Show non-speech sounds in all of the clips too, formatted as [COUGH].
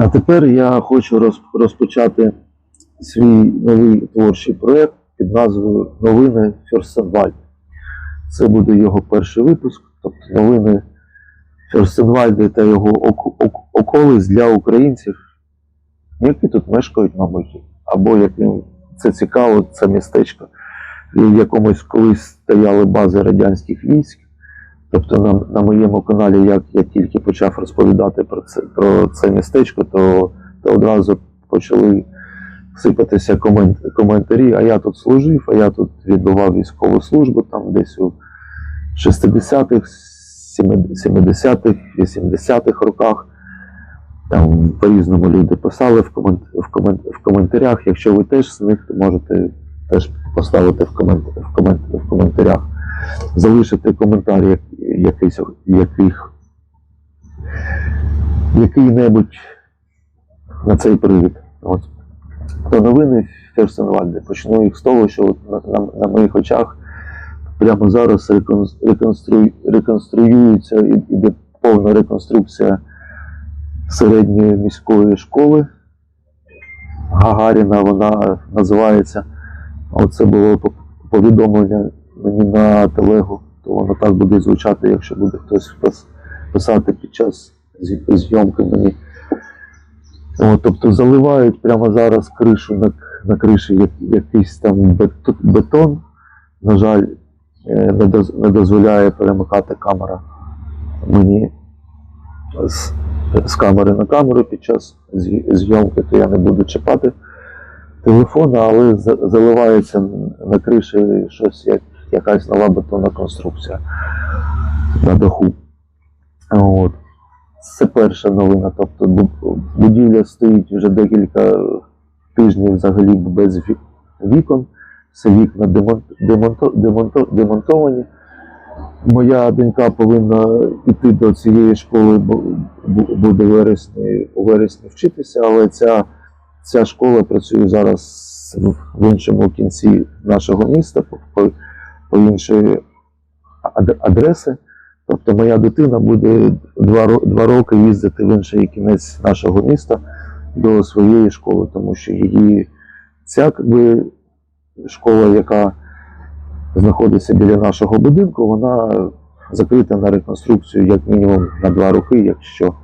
А тепер я хочу розпочати свій новий творчий проєкт під назвою Новини Ферсенвальд. Це буде його перший випуск, тобто новини Ферсенвальда та його око- околиць для українців, які тут мешкають, на мабуть, або яким це цікаво, це містечко, в якомусь колись стояли бази радянських військ. Тобто на, на моєму каналі, як я тільки почав розповідати про це, про це містечко, то, то одразу почали сипатися комент, коментарі, а я тут служив, а я тут відбував військову службу там десь у 60-х, 70-х, 80-х роках. Там по-різному люди писали в, комент, в, комент, в коментарях. Якщо ви теж з них, то можете теж поставити в, комент, в, комент, в коментарях залишити коментар як, якийсь, яких, який-небудь на цей привід. От. То новини Ферсенвальда. Почну їх з того, що на, на, на моїх очах прямо зараз реконс- реконстру, реконструюється іде повна реконструкція середньої міської школи. Гагаріна вона називається. Оце було повідомлення мені на телегу, то воно так буде звучати, якщо буде хтось писати під час зйомки мені. О, тобто заливають прямо зараз кришу на, на криші як, якийсь там бетон. На жаль, е, не, доз, не дозволяє перемикати камера мені з, з камери на камеру під час зйомки, то я не буду чіпати телефона, але заливається на криші щось як якась нова бетонна конструкція на даху. От. Це перша новина. Тобто будівля стоїть вже декілька тижнів взагалі без вікон. Все вікна демонто- демонто- демонтовані. Моя донька повинна йти до цієї школи, бо буде вересні, у вересні вчитися, але ця, ця школа працює зараз в, в іншому кінці нашого міста, іншої адреси. Тобто моя дитина буде два, роки їздити в інший кінець нашого міста до своєї школи, тому що її ця якби, школа, яка знаходиться біля нашого будинку, вона закрита на реконструкцію як мінімум на два роки, якщо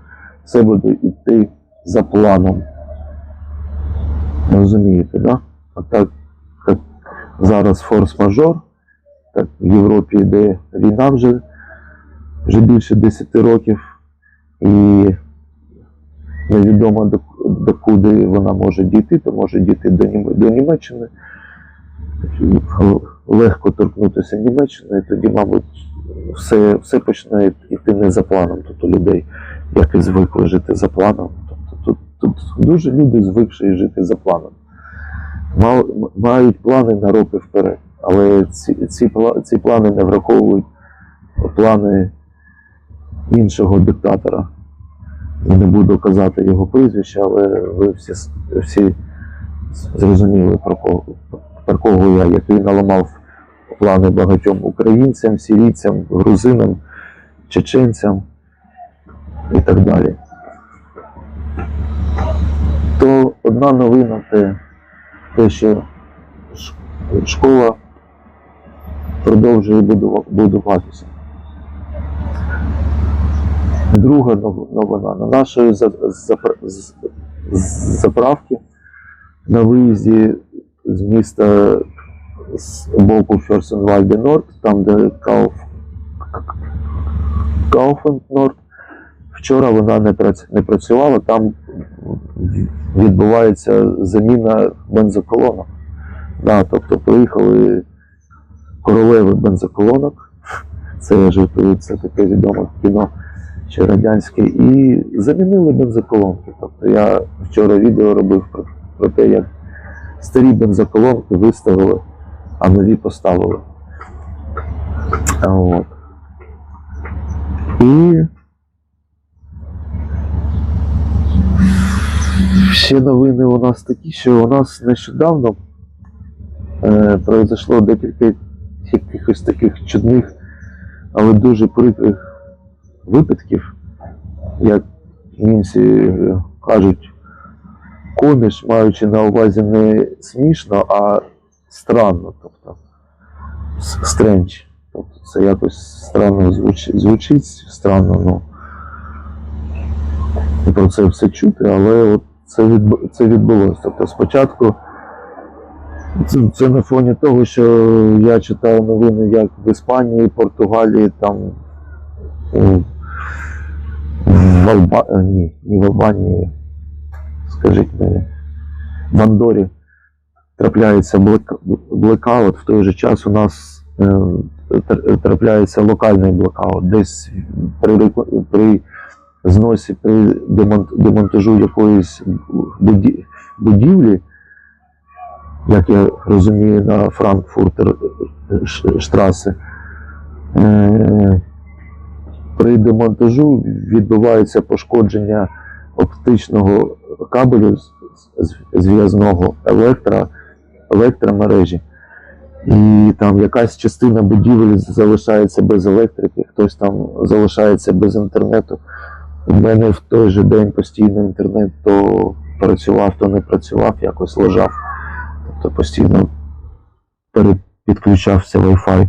все буде йти за планом. Розумієте, да? Так як зараз форс-мажор, так в Європі йде війна вже, вже більше 10 років, і невідомо до, до вона може дійти, то може дійти до, Нім- до Німеччини. Легко торкнутися Німеччини, і тоді, мабуть, все, все почне йти не за планом тут у людей, як і звикли жити за планом. Тобто тут, тут дуже люди звикші жити за планом. Мають плани на роки вперед, але ці, ці, ці плани не враховують плани іншого диктатора. Я Не буду казати його прізвище, але ви всі, всі зрозуміли про кого, про кого я, який наламав плани багатьом українцям, сірійцям, грузинам, чеченцям і так далі. То одна новина те, те що школа продовжує будуватися. Друга новина. На нашої заправки на виїзді з міста з боку Ферсенвальде Норд, там де Кауф, Кауфенд Норд. Вчора вона не, не працювала, там відбувається заміна бензоколонок. Да, тобто приїхали королеви бензоколонок. Це жартую, це таке відоме кіно ще радянське. І замінили бензоколонки. Тобто я вчора відео робив про, про те, як старі бензоколонки виставили, а нові поставили. От. І ще новини у нас такі, що у нас нещодавно е, произошло декілька якихось таких чудних, але дуже прикрих випадків, як німці е, кажуть, коміш, маючи на увазі не смішно, а странно. Тобто стрендж. Тобто це якось странно звучить, странно, ну. І про це все чути, але от це відбулося. Тобто спочатку це, це на фоні того, що я читав новини, як в Іспанії, Португалії, там в Алба... е, ні, не в Албанії, скажіть мені, в Андорі трапляється блек... блекаут, в той же час у нас е, трапляється локальний блокаут. Десь при, при зносі, при демонт... демонтажу якоїсь буді... будівлі, як я розумію, на Франкфуртер е, штраси, е, при демонтажу відбувається пошкодження оптичного кабелю зв'язного електро, електромережі. І там якась частина будівель залишається без електрики, хтось там залишається без інтернету. У мене в той же день постійно інтернет то працював, то не працював, якось лежав. Тобто постійно перепідключався Wi-Fi.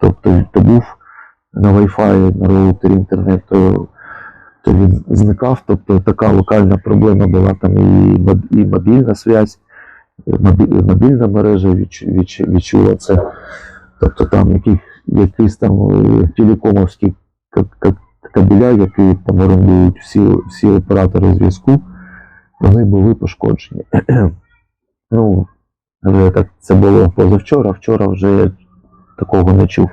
Тобто то був на Wi-Fi, на роутері інтернет, то, то він зникав. Тобто така локальна проблема була там і, і мобільна зв'язь, мобільна мережа відчу- відчу- відчула це. Тобто там яких, якісь там е, ка- кабеля, які там орендують всі, всі оператори зв'язку, вони були пошкоджені. [CLEARS THROAT] ну, але так це було позавчора, вчора вже я такого не чув.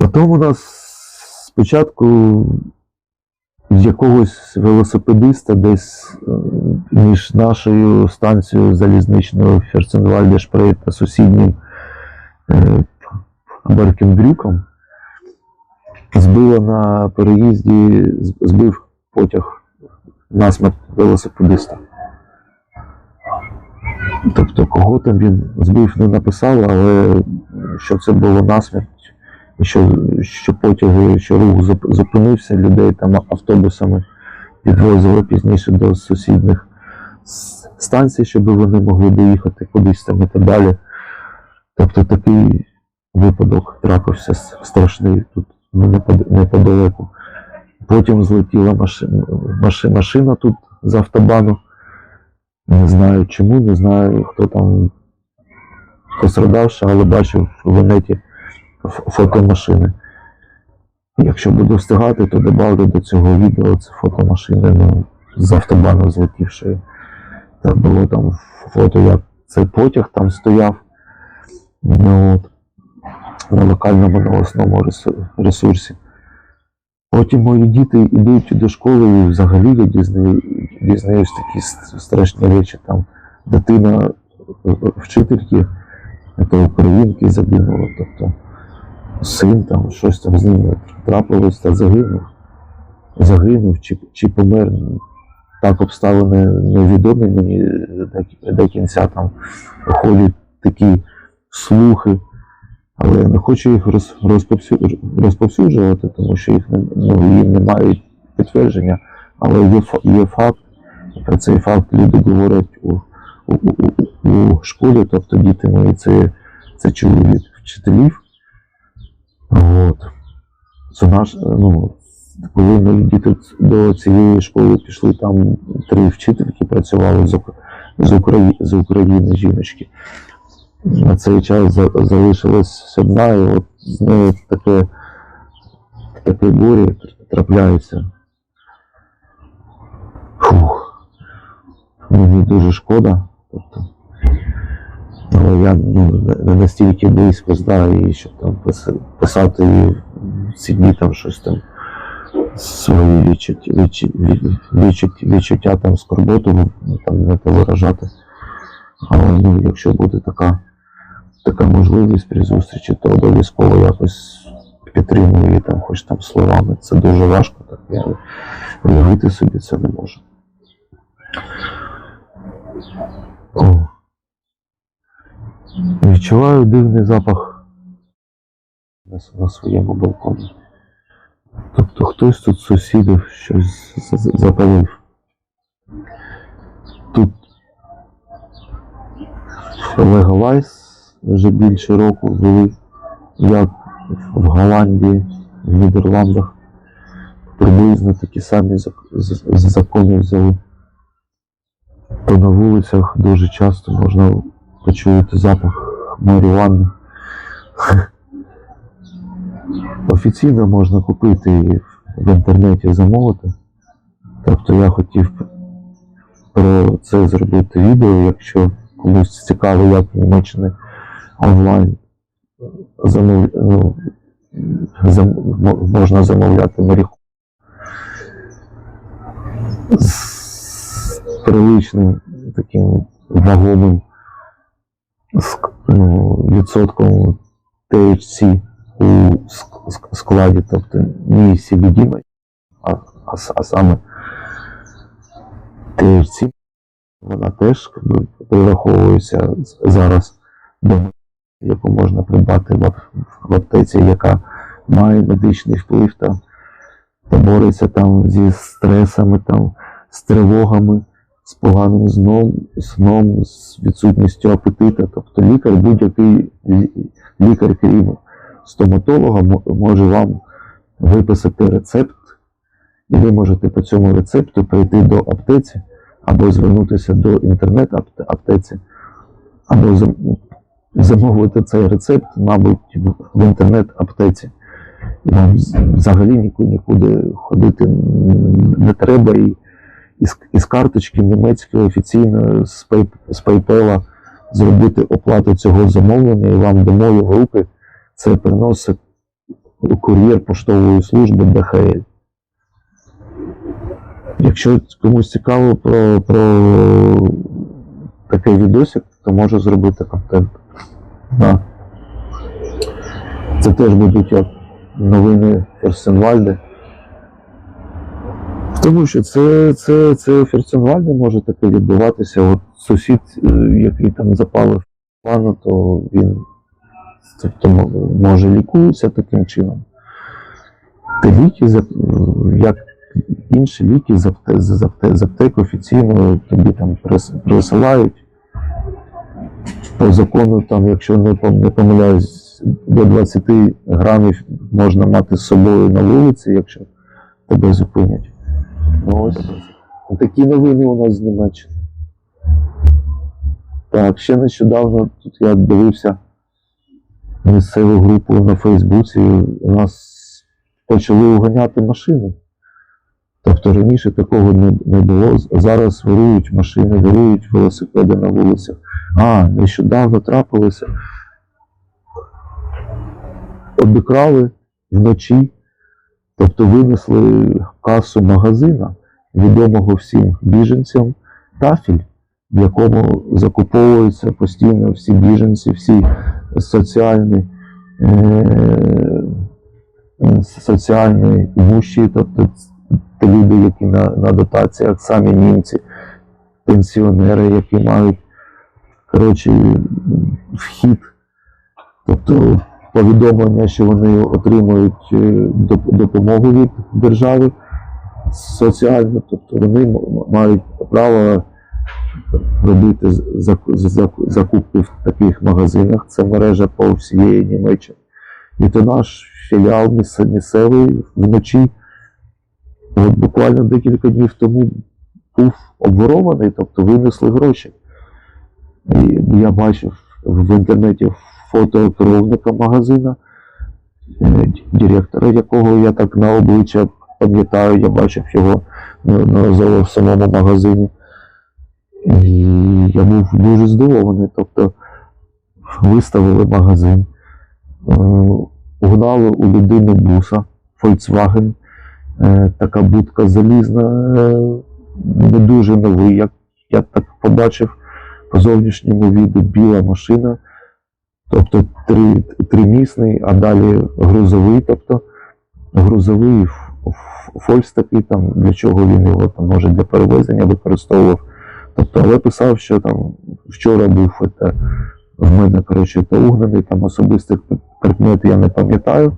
Потім у нас спочатку з якогось велосипедиста десь е, між нашою станцією залізничною Ферценвальде Шпрей та сусіднім е, Беркенбрюком збило на переїзді, збив потяг насмерть велосипедиста. Тобто, кого там він збив, не написав, але що це було насмерть, що, що потяги, що рух зупинився, людей там автобусами відвозили пізніше до сусідних станцій, щоб вони могли доїхати кудись там і так далі. Тобто такий випадок трапився страшний тут ну, неподалеку. Потім злетіла машина, машина тут з автобану. Не знаю чому, не знаю, хто там пострадавши, але бачив в інеті ф- фото машини. Якщо буду встигати, то добавлю до цього відео це фото машини ну, з автобану злетівшої. Там було там фото, як цей потяг там стояв. Ну, от, на локальному новосному ресурсі. Потім мої діти йдуть до школи і взагалі я дізнаю, дізнаюсь такі страшні речі. Там дитина е, е, вчительки, це українки загинула, тобто син там щось там з ними трапилось та загинув. Загинув чи, чи помер. Так обставини невідомі мені до, до кінця там ходять такі слухи. Але не хочу їх розповсюджувати, тому що їх ну, їм не мають підтвердження. Але є, є факт, про цей факт люди говорять у, у, у, у, школі, тобто діти мої це, це чули від вчителів. От. Це наш, ну, коли мої діти до цієї школи пішли, там три вчительки працювали з, з України жіночки на цей час залишилась одна, і от з нею таке, таке горе трапляється. Фух. Мені дуже шкода. Тобто, але я ну, не- настільки близько знаю її, щоб там писати їй в ці дні там щось там свої відчуття, відчуття, відчуття, там скорботу ну, там не те виражати. Але ну, якщо буде така така можливість при зустрічі, то обов'язково якось підтримую її там, хоч там словами. Це дуже важко, так я уявити собі це не можу. Відчуваю дивний запах на, своєму балконі. Тобто хтось тут з сусідів щось запалив. Тут Легалайз вже більше року ввели, як в Голландії, в Нідерландах. Приблизно такі самі закони взяли. То на вулицях дуже часто можна почути запах марихуани. [LAUGHS] Офіційно можна купити і в інтернеті замовити. Тобто я хотів про це зробити відео, якщо комусь цікаво, як в Німеччині онлайн замов... ну, зам... можна замовляти марихуану з приличним таким вагомим ну, відсотком THC у ск- ск- складі, тобто не CBD, а, а, а саме THC, вона теж прираховується зараз до яку можна придбати в, аптеці, яка має медичний вплив та, та бореться там зі стресами, там, з тривогами, з поганим сном, сном, з відсутністю апетита. Тобто лікар, будь-який лікар, крім стоматолога, може вам виписати рецепт, і ви можете по цьому рецепту прийти до аптеці або звернутися до інтернет-аптеці, або замовити цей рецепт, мабуть, в- інтернет-аптеці. Вам взагалі ніку- нікуди ходити не треба. І, і, з, і з карточки німецької офіційно з, PayPal зробити оплату цього замовлення, і вам домою в руки це приносить кур'єр поштової служби ДХЛ. Якщо комусь цікаво про, про такий відосик, то можу зробити контент. Да. Це теж будуть як новини Ферсенвальди. Тому що це, це, це у Ферсенвальді може таке відбуватися. От сусід, е, який там запалив плану, то він тобто, може лікується таким чином. Та ліки, як інші ліки з аптек офіційно тобі там присилають. По закону, там, якщо не, помиляюсь, до 20 грамів можна мати з собою на вулиці, якщо тебе зупинять. Ну, ось такі новини у нас з Німеччини. Так, ще нещодавно тут я дивився місцеву групу на Фейсбуці. У нас почали уганяти машини. Тобто раніше такого не, було. Зараз вирують машини, вирують велосипеди на вулицях. А, нещодавно трапилося. Обікрали вночі, тобто винесли касу магазина, відомого всім біженцям, тафіль, в якому закуповуються постійно всі біженці, всі соціальні, е- соціальні імущі, тобто ті люди, які на, на дотаціях, самі німці, пенсіонери, які мають коротше, вхід, тобто повідомлення, що вони отримують е, допомогу від держави соціальну, тобто вони мають право робити закупки в таких магазинах. Це мережа по всієї Німеччині. І то наш філіал міс- місцевий вночі, от буквально декілька днів тому був обворований, тобто винесли гроші. І я бачив в інтернеті фото керівника магазина, е, директора, якого я так на обличчя пам'ятаю, я бачив його в самому магазині. І я був дуже здивований. Тобто виставили магазин, е, угнали у людини буса Volkswagen, така будка залізна, е, не дуже новий, як я так побачив по зовнішньому віду біла машина, тобто три, тримісний, а далі грузовий, тобто грузовий фольс такий, там, для чого він його там, може для перевезення використовував. Тобто, але писав, що там вчора був це, в мене коротше, та угнаний, там особистих предметів я не пам'ятаю,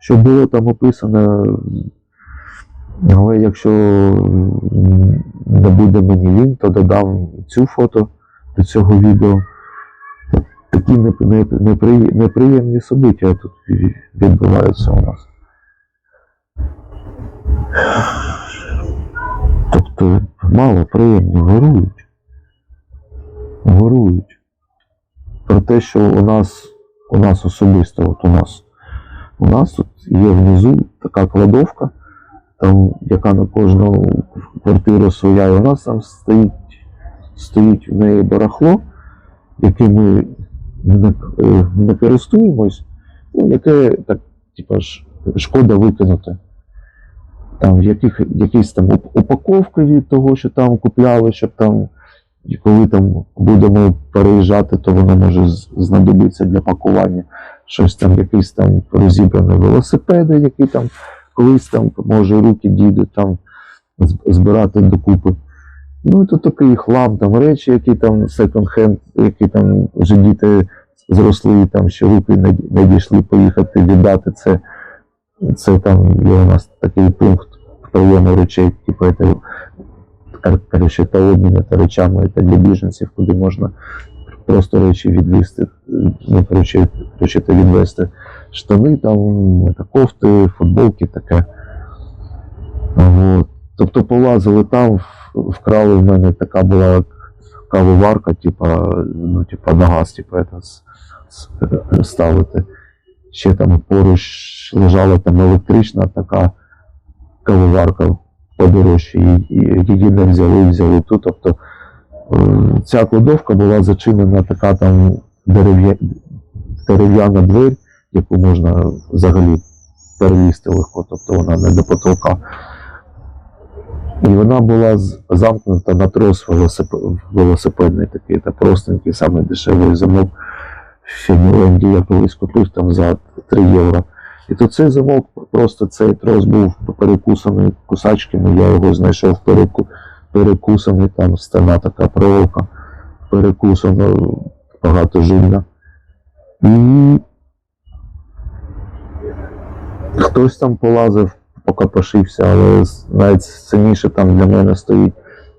що було там описано. Але якщо не буде мені лінь, то додам цю фото до цього відео. Такі неп- неп- непри- неприємні события тут відбуваються у нас. Тобто мало приємні ворують. Ворують. Про те, що у нас, у нас особисто, от у нас, у нас тут є внизу така кладовка, там, яка на кожну квартиру своя, і у нас там стоїть, стоїть в неї барахло, яким ми не, е, не користуємось, ну, яке так, типа шкода викинути. Там яких, якісь там упаковки від того, що там купляли, щоб там, і коли там будемо переїжджати, то воно може знадобитися для пакування. Щось там, якісь там розібрані велосипеди, які там колись там, може, руки дійдуть там збирати докупи. Ну, тут такий хлам, там речі, які там секонд-хенд, які там вже діти зросли, там ще руки не, дійшли поїхати віддати це. Це там є у нас такий пункт прийому речей, типу, коротше, та обміни та речами та для біженців, куди можна просто речі відвести, ну, коротше, коротше, та відвести штани, там, та кофти, футболки, таке. От. Тобто полазили там, вкрали в мене така була кавоварка, типа, ну, типа на газ, типа, это, с- ставити. Ще там поруч лежала там електрична така кавоварка подорожче, і, і її не взяли, взяли тут. Тобто е, ця кладовка була зачинена така там дерев'я... дерев'яна двері, яку можна взагалі перелізти легко, тобто вона не до потолка. І вона була замкнута на трос велосип... велосипедний такий, та простенький, саме дешевий замок. Ще миленький, я колись купив там за 3 євро. І то цей замок, просто цей трос був перекусаний кусачками, я його знайшов переку... перекусаний, там стена така проволока, перекусана, багатожильна. І хтось там полазив, покопошився, але з- найцінніше там для мене стоїть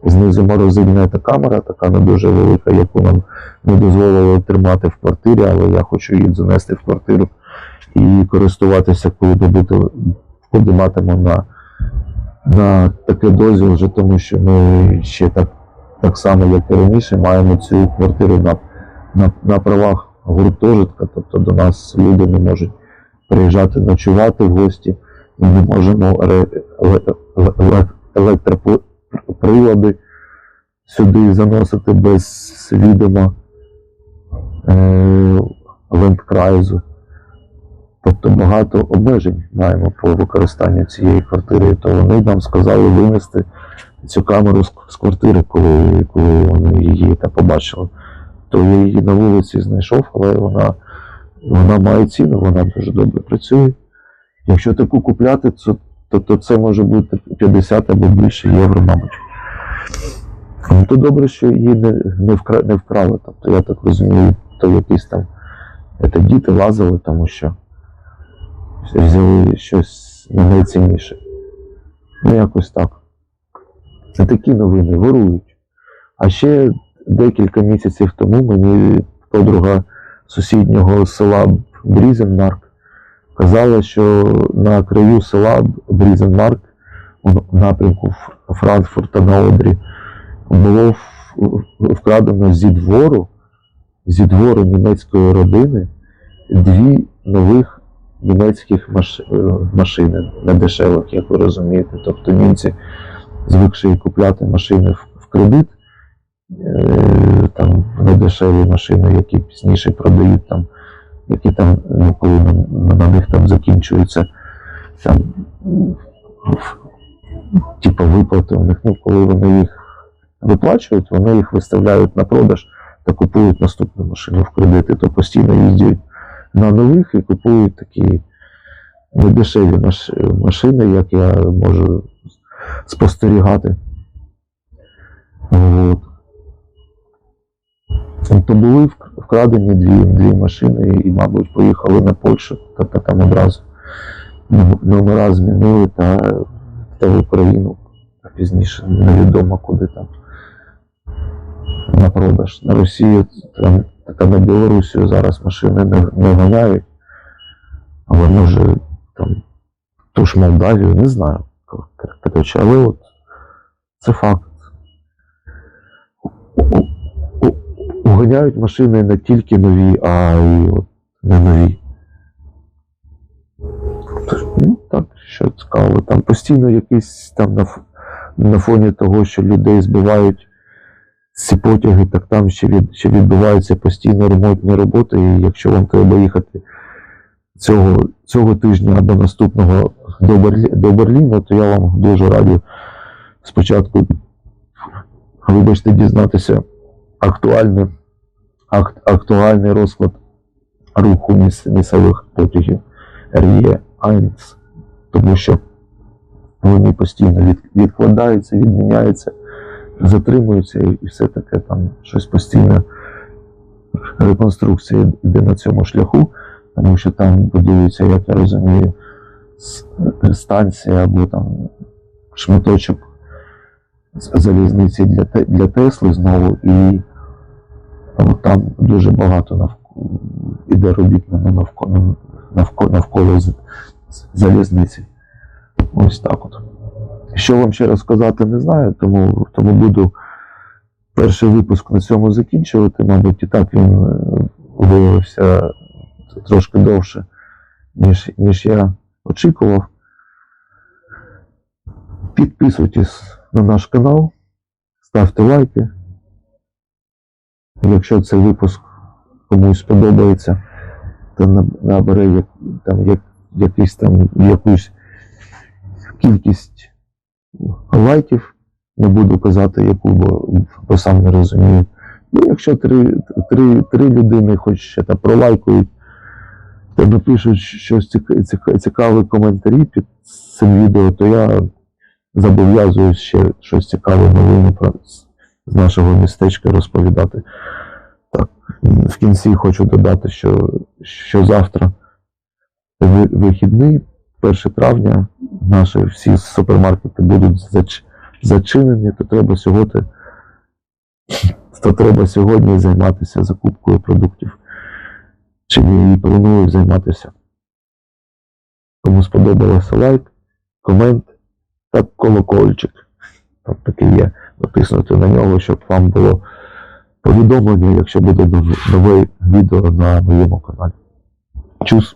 знизу морозильна камера, така не дуже велика, яку нам не дозволили тримати в квартирі, але я хочу її занести в квартиру і користуватися, коли буде, коли матиму на, на таке дозвіл, вже тому що ми ще так, так само, як і раніше, маємо цю квартиру на, на, на правах гуртожитка, тобто до нас люди не можуть приїжджати ночувати в гості, ми не можемо електроприлади сюди заносити без відома е, лендкрайзу. Тобто багато обмежень маємо по використанню цієї квартири, то вони нам сказали винести цю камеру з квартири, коли, коли вони її та побачили. То я її на вулиці знайшов, але вона, вона має ціну, вона дуже добре працює. Якщо таку купляти, то, то, це може бути 50 або більше євро, мабуть. Ну, то добре, що її не, не, вкра, не вкрали. Тобто, я так розумію, то якісь там це, діти лазили, тому що взяли щось найцінніше. Ну, якось так. Це такі новини ворують. А ще декілька місяців тому мені подруга сусіднього села Брізенмарк казала, що на краю села Брізенмарк у напрямку Фр- Франкфурта на Одрі було вкрадено зі двору, зі двору німецької родини дві нових німецьких е, машини недешевих, як ви розумієте. Тобто німці звикші купляти машини в, в кредит, там недешеві машини, які пізніше продають там, які там, ну, коли на, них там закінчуються там, типу виплати у них, ну, коли вони їх виплачують, вони їх виставляють на продаж та купують наступну машину в кредити, то постійно їздять на нових і купують такі недешеві маш- машини, як я можу спостерігати. От. То були вкрадені дві, дві машини і, мабуть, поїхали на Польщу та там одразу. ном- номера змінили та, та в Україну. А пізніше невідомо куди там. На продаж. На Росію там, та на Білорусію зараз машини не, не ганяють. Але може там ту ж Молдавію, не знаю. Коротше, але от це факт. Уганяють машини не тільки нові, а й от не нові. Ну, так, що цікаво. Там постійно якийсь там на, на фоні того, що людей збивають ці потяги, так там ще, від, ще відбуваються постійно ремонтні роботи. І якщо вам треба їхати цього, цього тижня або наступного до, Берлі, до Берліна, то я вам дуже раді спочатку, вибачте, дізнатися актуальний, ак, актуальний розклад руху міс, місцевих потягів РЄ АЙНС, тому що вони постійно від, відкладаються, відміняються, затримуються і, все таке там щось постійно. Реконструкція йде на цьому шляху, тому що там будується, як я розумію, станція або там шматочок залізниці для, для Тесли знову, і там дуже багато навколо іде робіт на навколо, навколо, навколо залізниці. Ось так от. Що вам ще розказати, не знаю, тому, тому буду перший випуск на цьому закінчувати. Мабуть, і так він е, виявився трошки довше, ніж, ніж я очікував. Підписуйтесь на наш канал, ставте лайки. Якщо цей випуск комусь сподобається, то на- набере як, там, як, якийсь там, якусь кількість лайків. Не буду казати, яку, бо, бо сам не розумію. Ну, якщо три, три, три людини хоч ще та пролайкують, та напишуть щось ціка- ціка- коментарі під цим відео, то я зобов'язуюсь ще щось цікаве новини про з нашого містечка розповідати. В кінці хочу додати, що, що завтра вихідний, 1 травня, наші всі супермаркети будуть зач- зачинені, то треба сьогодні, то треба сьогодні займатися закупкою продуктів. Чи і планую займатися. Кому сподобалося лайк, комент та колокольчик. Там такий є. Натиснути на нього, щоб вам було повідомлення, якщо буде нове відео на моєму каналі. Чус!